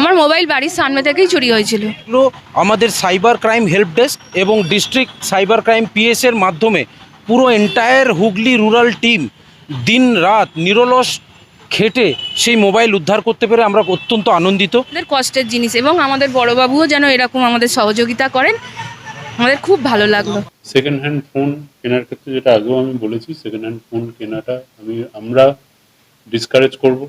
আমার মোবাইল বাড়ির সামনে থেকেই চুরি হয়েছিল। আমাদের সাইবার ক্রাইম হেল্প ডেস্ক এবং district cyber crime P S এর মাধ্যমে পুরো এন্টায়ার হুগলি রুরাল টিম দিন রাত নিরলস খেটে সেই মোবাইল উদ্ধার করতে পেরে আমরা অত্যন্ত আনন্দিত। আমাদের কষ্টের জিনিস এবং আমাদের বড়বাবুও যেন এরকম আমাদের সহযোগিতা করেন আমাদের খুব ভালো লাগল। সেকেন্ড হ্যান্ড ফোন কেনার ক্ষেত্রে যেটা আগেও আমি বলেছি সেকেন্ড হ্যান্ড ফোন কেনাটা আমি আমরা ডিসকারেজ করব।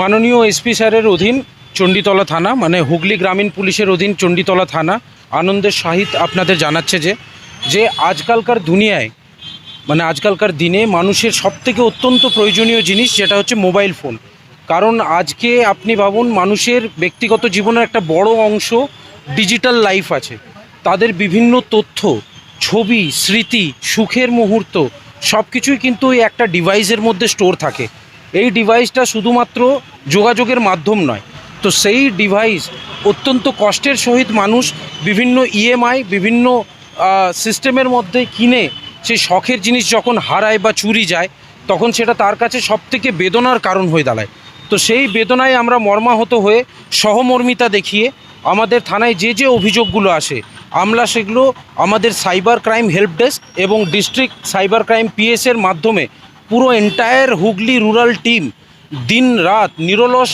মাননীয় এসপি স্যারের অধীন চণ্ডীতলা থানা মানে হুগলি গ্রামীণ পুলিশের অধীন চণ্ডীতলা থানা। আনন্দের সহিত আপনাদের জানাচ্ছে যে যে আজকালকার দুনিয়ায় মানে আজকালকার দিনে মানুষের সবথেকে অত্যন্ত প্রয়োজনীয় জিনিস যেটা হচ্ছে মোবাইল ফোন। কারণ আজকে আপনি ভাবুন, মানুষের ব্যক্তিগত জীবনের একটা বড় অংশ ডিজিটাল লাইফ আছে। তাদের বিভিন্ন তথ্য, ছবি, স্মৃতি, সুখের মুহূর্ত সব কিছুই কিন্তু ওই একটা ডিভাইসের মধ্যে স্টোর থাকে। এই ডিভাইসটা শুধুমাত্র যোগাযোগের মাধ্যম নয় তো সেই ডিভাইস অত্যন্ত কষ্টের সহিত মানুষ বিভিন্ন ইএমআই বিভিন্ন সিস্টেমের মধ্যে কিনে সেই শখের জিনিস যখন হারায় বা চুরি যায়, তখন সেটা তার কাছে সবথেকে বেদনার কারণ হয়ে দাঁড়ায়। তো সেই বেদনায় আমরা মর্মাহত হয়ে সহমর্মিতা দেখিয়ে আমাদের থানায় যে যে অভিযোগগুলো আসে, আমরা সেগুলো আমাদের সাইবার ক্রাইম হেল্প ডেস্ক এবং ডিস্ট্রিক্ট সাইবার ক্রাইম পিএসের মাধ্যমে পুরো এন্টায়ার হুগলি রুরাল টিম দিন রাত নিরলস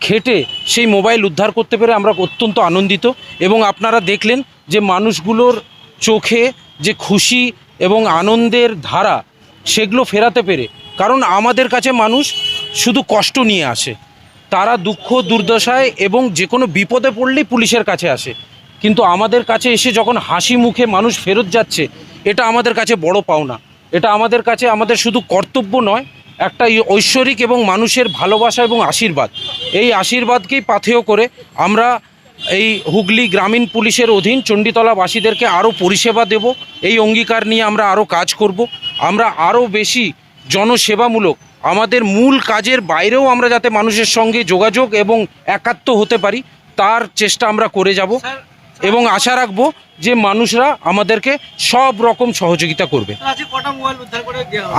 খেটে সেই মোবাইল উদ্ধার করতে পেরে আমরা অত্যন্ত আনন্দিত এবং আপনারা দেখলেন যে মানুষগুলোর চোখে যে খুশি এবং আনন্দের ধারা সেগুলো ফেরাতে পেরে। কারণ আমাদের কাছে মানুষ শুধু কষ্ট নিয়ে আসে। তারা দুঃখ, দুর্দশায় এবং যে কোনো বিপদে পড়লেই পুলিশের কাছে আসে। কিন্তু আমাদের কাছে এসে যখন হাসি মুখে মানুষ ফেরত যাচ্ছে, এটা আমাদের কাছে বড় পাওনা। এটা আমাদের কাছে আমাদের শুধু কর্তব্য নয় একটা ঐশ্বরিক এবং মানুষের ভালোবাসা এবং আশীর্বাদ। এই আশীর্বাদকেই পাথেয় করে আমরা এই হুগলি গ্রামীণ পুলিশের অধীন চণ্ডীতলাবাসীদেরকে আরও পরিষেবা দেব, এই অঙ্গীকার নিয়ে আমরা আরও কাজ করব। আমরা আরও বেশি জনসেবামূলক, আমাদের মূল কাজের বাইরেও আমরা যাতে মানুষের সঙ্গে যোগাযোগ এবং একাত্ম হতে পারি, তার চেষ্টা আমরা করে যাব। এবং আশা রাখব যে মানুষরা আমাদেরকে সব রকম সহযোগিতা করবে।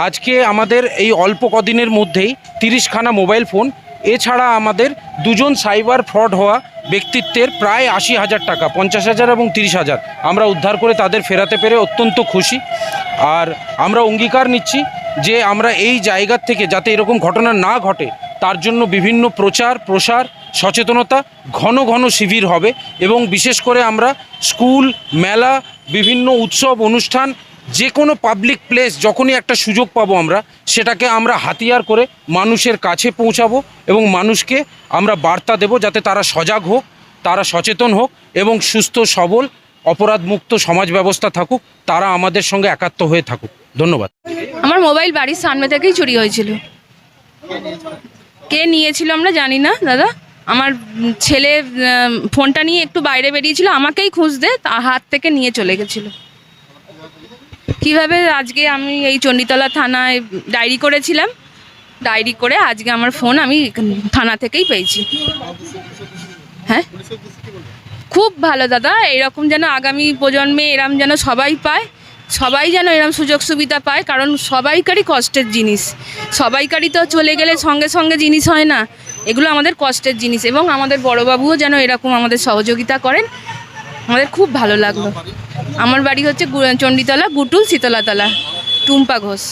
আজকে আমাদের এই অল্প কদিনের মধ্যেই তিরিশখানা মোবাইল ফোন এছাড়া আমাদের দুজন সাইবার ফ্রড হওয়া ব্যক্তিত্বের প্রায় আশি হাজার টাকা পঞ্চাশ হাজার এবং তিরিশ হাজার আমরা উদ্ধার করে তাদের ফেরাতে পেরে অত্যন্ত খুশি। আর আমরা অঙ্গীকার নিচ্ছি যে আমরা এই জায়গার থেকে যাতে এরকম ঘটনা না ঘটে তার জন্য বিভিন্ন প্রচার প্রসার সচেতনতা ঘন ঘন শিবির হবে এবং বিশেষ করে আমরা স্কুল, মেলা, বিভিন্ন উৎসব, অনুষ্ঠান যে কোনো পাবলিক প্লেস যখনই একটা সুযোগ পাবো আমরা, সেটাকে আমরা হাতিয়ার করে মানুষের কাছে পৌঁছাবো এবং মানুষকে আমরা বার্তা দেব যাতে তারা সজাগ হোক, তারা সচেতন হোক এবং সুস্থ, সবল, অপরাধমুক্ত সমাজ ব্যবস্থা থাকুক, তারা আমাদের সঙ্গে একাত্ম হয়ে থাকুক। ধন্যবাদ। আমার মোবাইল বাড়ির সামনে থেকেই চুরি হয়েছিল। কে নিয়েছিল আমরা জানি না, দাদা? আমার ছেলে ফোনটা নিয়ে একটু বাইরে বেরিয়েছিল, আমাকেই খুঁজতে হাত থেকে নিয়ে চলে গেছিল। কীভাবে আজকে আমি এই চণ্ডীতলা থানায় ডায়েরি করেছিলাম, ডায়েরি করে আজকে আমার ফোন আমি থানা থেকেই পেয়েছি। হ্যাঁ? খুব ভালো দাদা, এরকম যেন আগামী প্রজন্মে এরম যেন সবাই পায়, সবাই যেন এরম সুযোগ সুবিধা পায়, কারণ সবাইকারই কষ্টের জিনিস। সবাইকারই তো চলে গেলে সঙ্গে সঙ্গে জিনিস হয় না। এগুলো আমাদের কষ্টের জিনিস এবং আমাদের বড়বাবুও যেন এরকম আমাদের সহযোগিতা করেন। আমাদের খুব ভালো লাগল। আমার বাড়ি হচ্ছে চণ্ডীতলা, গুটুল, শীতলাতলা, টুম্পা ঘোষ।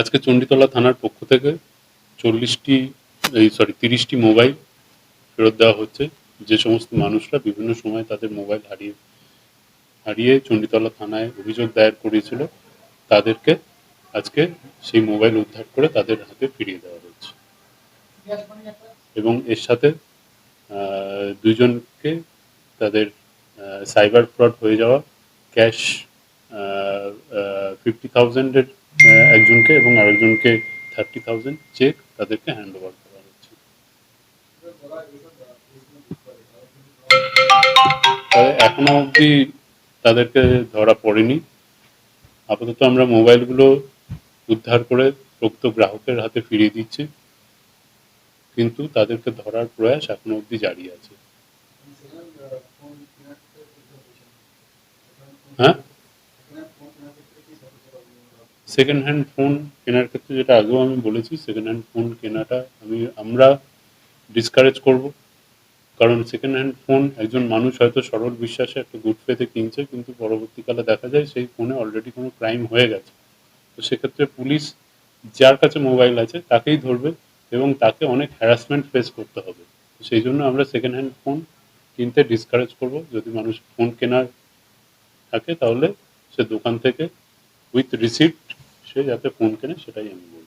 আজকে চণ্ডীতলা থানার পক্ষ থেকে চল্লিশটি, এই সরি তিরিশটি মোবাইল ফেরত দেওয়া হচ্ছে। যে সমস্ত মানুষরা বিভিন্ন সময় তাদের মোবাইল হারিয়ে হারিয়ে চণ্ডীতলা থানায় অভিযোগ দায়ের করেছিল, তাদেরকে আজকে সেই মোবাইল উদ্ধার করে তাদের হাতে ফিরিয়ে দেওয়া হচ্ছে। এবং এর সাথে দুজনকে তাদের সাইবার ফ্রড হয়ে যাওয়া ক্যাশ ফিফটি থাউজেন্ডের একজনকে এবং আরেকজনকে থার্টি থাউজেন্ড চেক তাদেরকে হ্যান্ড ওভার করা হচ্ছে। এখনও অবধি তাদেরকে ধরা পড়েনি। আপাতত আমরা মোবাইলগুলো উদ্ধার করে প্রকৃত গ্রাহকের হাতে ফিরিয়ে দিচ্ছি। কিন্তু তাদেরকে ধরার প্রয়াস এখনও অবধি জারি আছে। হ্যাঁ? সেকেন্ড হ্যান্ড ফোন কেনার ক্ষেত্রে যেটা আগেও আমি বলেছি সেকেন্ড হ্যান্ড ফোন কেনাটা আমি, আমরা ডিসকারেজ করব। কারণ সেকেন্ড হ্যান্ড ফোন একজন মানুষ হয়তো সরল বিশ্বাসে একটা গুড ফেতে কিনছে, কিন্তু পরবর্তীকালে দেখা যায় সেই ফোনে অলরেডি কোনো ক্রাইম হয়ে গেছে। তো সেক্ষেত্রে পুলিশ যার কাছে মোবাইল আছে, তাকেই ধরবে। এবং তাকে অনেক হ্যারাসমেন্ট ফেস করতে হবে। সেই জন্য আমরা সেকেন্ড হ্যান্ড ফোন কিনতে ডিসকারেজ করব। যদি মানুষ ফোন কেনার থাকে তাহলে সে দোকান থেকে উইথ রিসিপ্ট সে যাতে ফোন কেনে সেটাই আমি বলব।